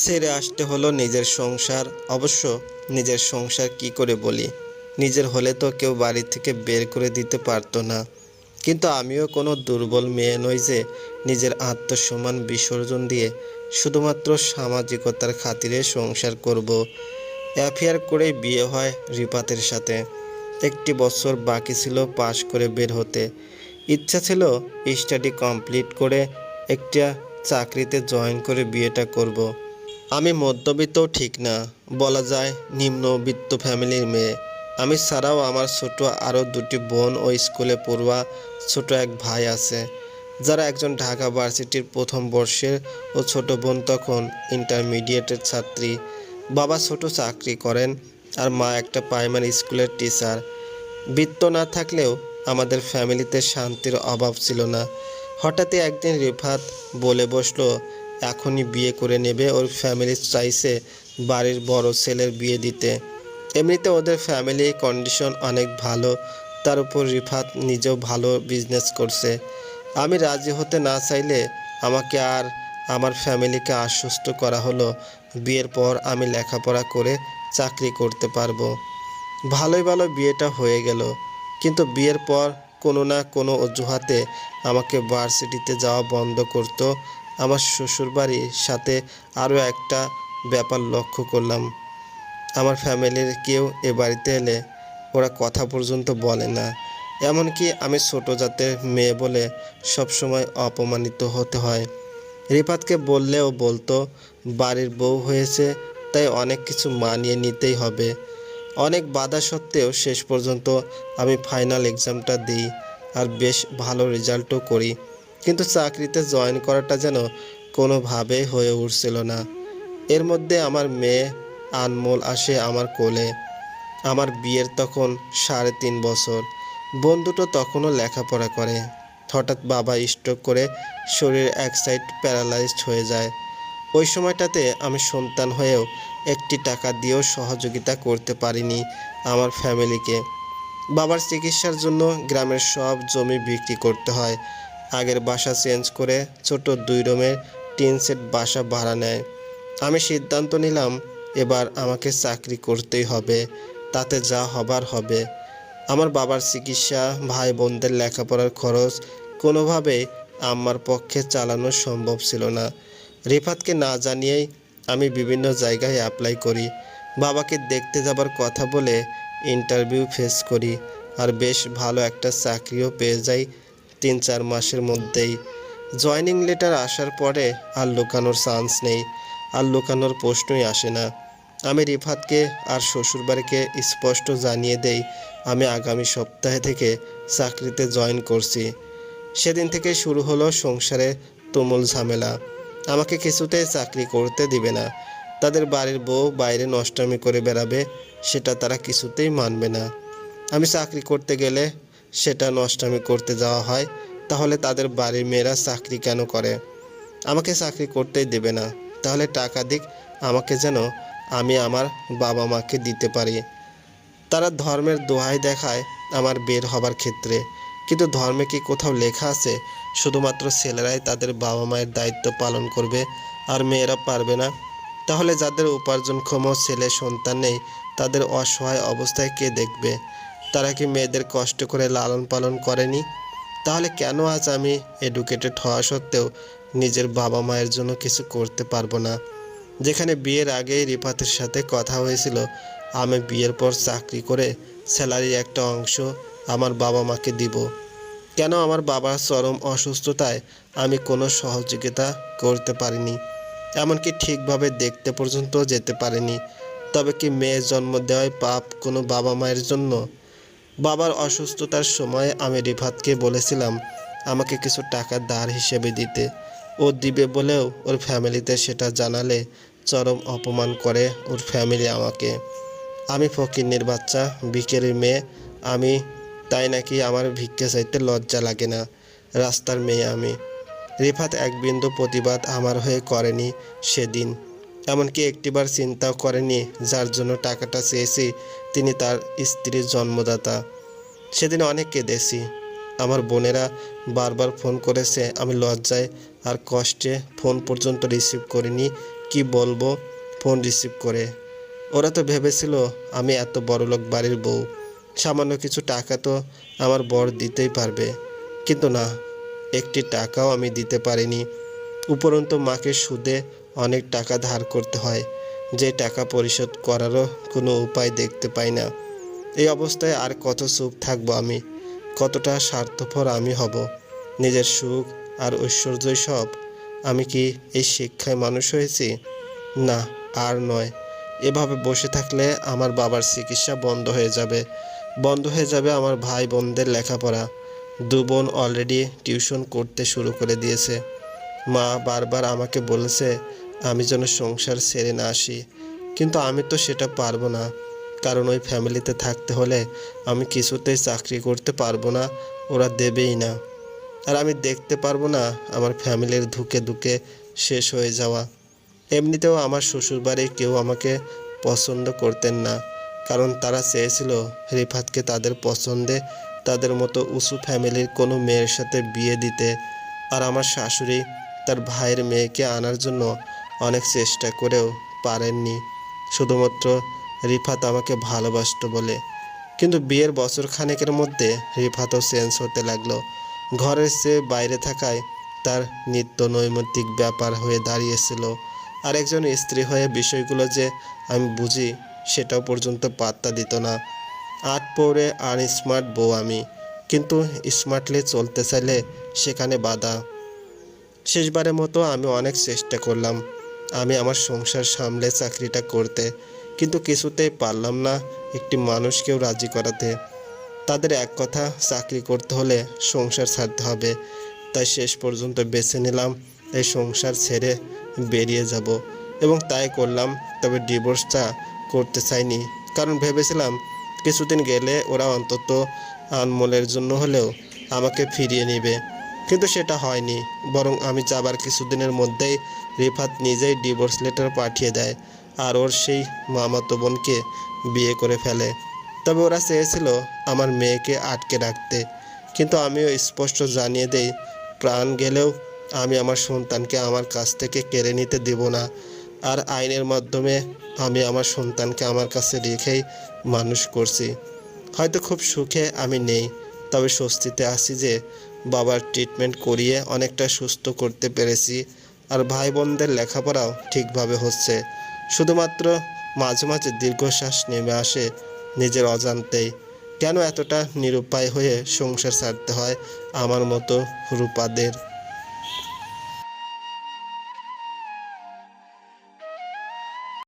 ছেড়ে আসতে হলো নিজের সংসার। অবশ্য নিজের সংসার কি করে বলি? নিজের হলে তো কেউ বাড়ি থেকে বের করে দিতে পারতো না। কিন্তু আমিও কোনো দুর্বল মেয়ে নই যে নিজের আত্মসম্মান বিসর্জন দিয়ে শুধুমাত্র সামাজিকতার খাতিরে সংসার করব। অ্যাফেয়ার করে বিয়ে হয় রিপাতের সাথে। একটি বছর বাকি ছিল পাশ করে বের হতে। ইচ্ছা ছিল স্টাডি কমপ্লিট করে একটা চাকরিতে জয়েন করে বিয়েটা করব। আমি মধ্যবিত্ত ঠিক না, বলা যায় নিম্নবিত্ত ফ্যামিলির মেয়ে। আমি ছাড়াও আমার ছোট আরও দুটি বোন ও স্কুলে পড়ুয়া ছোট এক ভাই আছে, যারা একজন ঢাকা ভার্সিটির প্রথম বর্ষের ও ছোট বোন তখন ইন্টারমিডিয়েটের ছাত্রী। বাবা ছোট চাকরি করেন আর মা একটা প্রাইমারি স্কুলের টিচার। বৃত্ত না থাকলেও আমাদের ফ্যামিলিতে শান্তির অভাব ছিল না। হঠাৎই একদিন রিফাত বলে বসল এখনই বিয়ে করে নেবে। ওর ফ্যামিলি চাইছে বাড়ির বড় ছেলের বিয়ে দিতে। এমনিতে ওদের ফ্যামিলি কন্ডিশন অনেক ভালো। তার উপর রিফাত নিজেও ভালো বিজনেস করছে। আমি রাজি হতে না চাইলে আমাকে আর আমার ফ্যামিলিকে আশ্বস্ত করা হলো। বিয়ের পর আমি লেখাপড়া করে চাকরি করতে পারব। ভালোই ভালো বিয়েটা হয়ে গেল। কিন্তু বিয়ের পর কোনো না কোনো অজুহাতে আমাকে ভার্সিটিতে যাওয়া বন্ধ করতো। আমার শ্বশুরবাড়ির সাথে আরও একটা ব্যাপার লক্ষ্য করলাম। আমার ফ্যামিলির কেউ এ বাড়িতে এলে ওরা কথা পর্যন্ত বলে না। এমনকি আমি ছোট জাতের মেয়ে বলে সবসময় অপমানিত হতে হয়। রিপাতকে বললেও বলতো, বাড়ির বউ হয়েছে, তাই অনেক কিছু মানিয়ে নিতেই হবে। অনেক বাধা সত্ত্বেও শেষ পর্যন্ত আমি ফাইনাল এক্সামটা দিই আর বেশ ভালো রেজাল্টও করি। কিন্তু চাকরিতে জয়েন করাটা যেন কোনোভাবেই হয়ে উঠছিল না। এর মধ্যে আমার মেয়ে আনমোল আসে আমার কোলে। আমার বিয়ের তখন সাড়ে তিন বছর। বোন দুটো তখনও লেখাপড়া করে। হঠাৎ বাবা স্ট্রোক করে শরীর এক সাইড প্যারালাইজড হয়ে যায়। ওই সময়টাতে আমি সন্তান হয়েও একটি টাকা দিয়েও সহযোগিতা করতে পারিনি আমার ফ্যামিলিকে। বাবার চিকিৎসার জন্য গ্রামের সব জমি বিক্রি করতে হয়। আগের বাসা চেঞ্জ করে ছোট দুই রুমের টিন সেট বাসা ভাড়া নেয়। আমি সিদ্ধান্ত নিলাম, এবার আমাকে চাকরি করতেই হবে, তাতে যা হবার হবে। আমার বাবার চিকিৎসা ভাই বোনদের লেখাপড়ার খরচ কোনোভাবেই আমার পক্ষে চালানো সম্ভব ছিল না। রিফাতকে না জানিয়েই আমি বিভিন্ন জায়গায় অ্যাপ্লাই করি। বাবাকে দেখতে যাবার কথা বলে ইন্টারভিউ ফেস করি, আর বেশ ভালো একটা চাকরিও পেয়ে যাই তিন চার মাসের মধ্যেই। জয়নিং লেটার আসার পরে আর লুকানোর চান্স নেই, আর লুকানোর প্রশ্নই আসে না। আমি রিফাতকে আর শ্বশুরবাড়িকে স্পষ্ট জানিয়ে দেই, আমি আগামী সপ্তাহে থেকে চাকরিতে জয়েন করছি। সেদিন থেকে শুরু হলো সংসারে তুমুল ঝামেলা। আমাকে কিছুতেই চাকরি করতে দিবে না। তাদের বাড়ির বউ বাইরে নষ্টামি করে বেড়াবে, সেটা তারা কিছুতেই মানবে না। আমি চাকরি করতে গেলে সেটা নষ্টামি করতে যাওয়া হয়, তাহলে তাদের বাড়ির মেয়েরা চাকরি কেন করে? আমাকে চাকরি করতেই দেবে না। তাহলে টাকা দিক, আমাকে যেন আমি আমার বাবা মাকে দিতে পারি। তারা ধর্মের দোহাই দেখায় আমার বের হবার ক্ষেত্রে। কিন্তু ধর্মে কি কোথাও লেখা আছে? শুধুমাত্র ছেলেরাই তাদের বাবা মায়ের দায়িত্ব পালন করবে আর মেয়েরা পারবে না? তাহলে যাদের উপার্জনক্ষম ছেলে সন্তান নেই, তাদের অসহায় অবস্থায় কে দেখবে? তারা কি মেয়েদের কষ্ট করে লালন পালন করেনি? তাহলে কেন আজ আমি এডুকেটেড হওয়া সত্ত্বেও নিজের বাবা মায়ের জন্য কিছু করতে পারব না? যেখানে বিয়ের আগেই রিফাতের সাথে কথা হয়েছিল, আমি বিয়ের পর চাকরি করে স্যালারির একটা অংশ আমার বাবা মাকে দিব। কেন আমার বাবার চরম অসুস্থতায় আমি কোনো সহযোগিতা করতে পারিনি? এমনকি ঠিকভাবে দেখতে পর্যন্ত যেতে পারিনি। তবে কি মেয়ে জন্ম দেওয়ায় পাপ কোনো বাবা মায়ের জন্য বাবার অসুস্থতার সময় আমি রিফাতকে বলেছিলাম, আমাকে কিছু টাকা দাঁড় হিসেবে দিতে। ও দিবে বলেও ওর ফ্যামিলিতে সেটা জানালে চরম অপমান করে ওর ফ্যামিলি আমাকে। আমি ফকিন্নির বাচ্চা বিকেলের মেয়ে, আমি, তাই নাকি আমার ভিক্ষে চাইতে লজ্জা লাগে না, রাস্তার মেয়ে আমি। রিফাত এক বিন্দু প্রতিবাদ আমার হয়ে করেনি সেদিন। এমনকি একটিবার চিন্তাও করেনি যার জন্য টাকাটা চেয়েছি তিনি তার স্ত্রীর জন্মদাতা। সেদিন অনেক কেঁদেছি। আমার বোনেরা বারবার ফোন করেছে, আমি লজ্জায় আর কষ্টে ফোন পর্যন্ত রিসিভ করিনি। কি বলব? ফোন রিসিভ করে। ওরা তো ভেবেছিল আমি এত বড়লোক বাড়ির বউ। সামান্য কিছু টাকা তো আমার বর দিতেই পারবে। কিন্তু না, একটি টাকাও আমি দিতে পারিনি। উপরন্তু মাকে সুদে অনেক টাকা ধার করতে হয়। যে টাকা পরিশোধ করারও কোনো উপায় দেখতে পাই না। এই অবস্থায় আর কত সুখ থাকব আমি? কতটা স্বার্থপর আমি হব? নিজের সুখ আর ঐশ্বর্যই সব। আমি কি এই শিক্ষায় মানুষ হয়েছি? না, আর নয়। এভাবে বসে থাকলে আমার বাবার চিকিৎসা বন্ধ হয়ে যাবে। বন্ধ হয়ে যাবে আমার ভাই বোনদের লেখাপড়া। দু বোন অলরেডি টিউশন করতে শুরু করে দিয়েছে। মা বারবার আমাকে বলেছে আমি যেন সংসার ছেড়ে না আসি। কিন্তু আমি তো সেটা পারব না। কারণ ওই ফ্যামিলিতে থাকতে হলে আমি কিছুতেই চাকরি করতে পারব না, ওরা দেবেই না। আর আমি দেখতে পারব না আমার ফ্যামিলির ধুকে ধুকে শেষ হয়ে যাওয়া। এমনিতেও আমার শ্বশুরবাড়ির কেউ আমাকে পছন্দ করতেন না। কারণ তারা চেয়েছিল রিফাতকে তাদের পছন্দে তাদের মতো উঁচু ফ্যামিলির কোনো মেয়ের সাথে বিয়ে দিতে। আর আমার শাশুড়ি তার ভাইয়ের মেয়েকে আনার জন্য অনেক চেষ্টা করেও পারেননি। শুধুমাত্র রিফাত আমাকে ভালোবাসতো বলে। কিন্তু বিয়ের বছর খানেকের মধ্যে রিফাতও চেঞ্জ হতে লাগল। ঘরের চেয়ে বাইরে থাকায় তার নিত্য নৈমিত্তিক ব্যাপার হয়ে দাঁড়িয়েছিল। আর একজন স্ত্রী হয়ে বিষয়গুলো যে আমি বুঝি, সেটাও পর্যন্ত পাত্তা দিত না। আট পৌরে আর স্মার্ট বউ আমি। কিন্তু স্মার্টলি চলতে চাইলে সেখানে বাধা। শেষবারের মতো আমি অনেক চেষ্টা করলাম। আমি আমার সংসার সামলে চাকরিটা করতে, কিন্তু কিছুতেই পারলাম না একটি মানুষকেও রাজি করাতে। তাদের এক কথা, চাকরি করতে হলে সংসার ছাড়তে হবে। তাই শেষ পর্যন্ত বেছে নিলাম, এই সংসার ছেড়ে বেরিয়ে যাব। এবং তাই করলাম, তবে ডিভোর্সটা করতে চাইনি। কারণ ভেবেছিলাম, কিছুদিন গেলে ওরা অন্তত আনমোলের জন্য হলেও আমাকে ফিরিয়ে নেবে। কিন্তু সেটা হয়নি, বরং আমি যাবার কিছুদিনের মধ্যেই রিফাত নিজেই ডিভোর্স লেটার পাঠিয়ে দেয় আর ওর সেই মামাতো বোনকে বিয়ে করে ফেলে। তবে ওরা চেয়েছিল আমার মেয়েকে আটকে রাখতে। কিন্তু আমিও স্পষ্ট জানিয়ে দেই, প্রাণ গেলেও আমি আমার সন্তানকে আমার কাছ থেকে কেড়ে নিতে দেব না। আর আইনের মাধ্যমে আমি আমার সন্তানকে আমার কাছে রেখেই মানুষ করছি। হয়তো খুব সুখে আমি নেই, তবে স্বস্তিতে আছি যে বাবার ট্রিটমেন্ট করিয়ে অনেকটা সুস্থ করতে পেরেছি। আর ভাই বোনদের লেখাপড়াও ঠিকভাবে হচ্ছে। শুধুমাত্র মাঝে মাঝে দীর্ঘশ্বাস নেমে আসে নিজের অজান্তেই। কেন এতটা নিরুপায় হয়ে সংসার ছাড়তে হয়? আমার মতো রূপাদের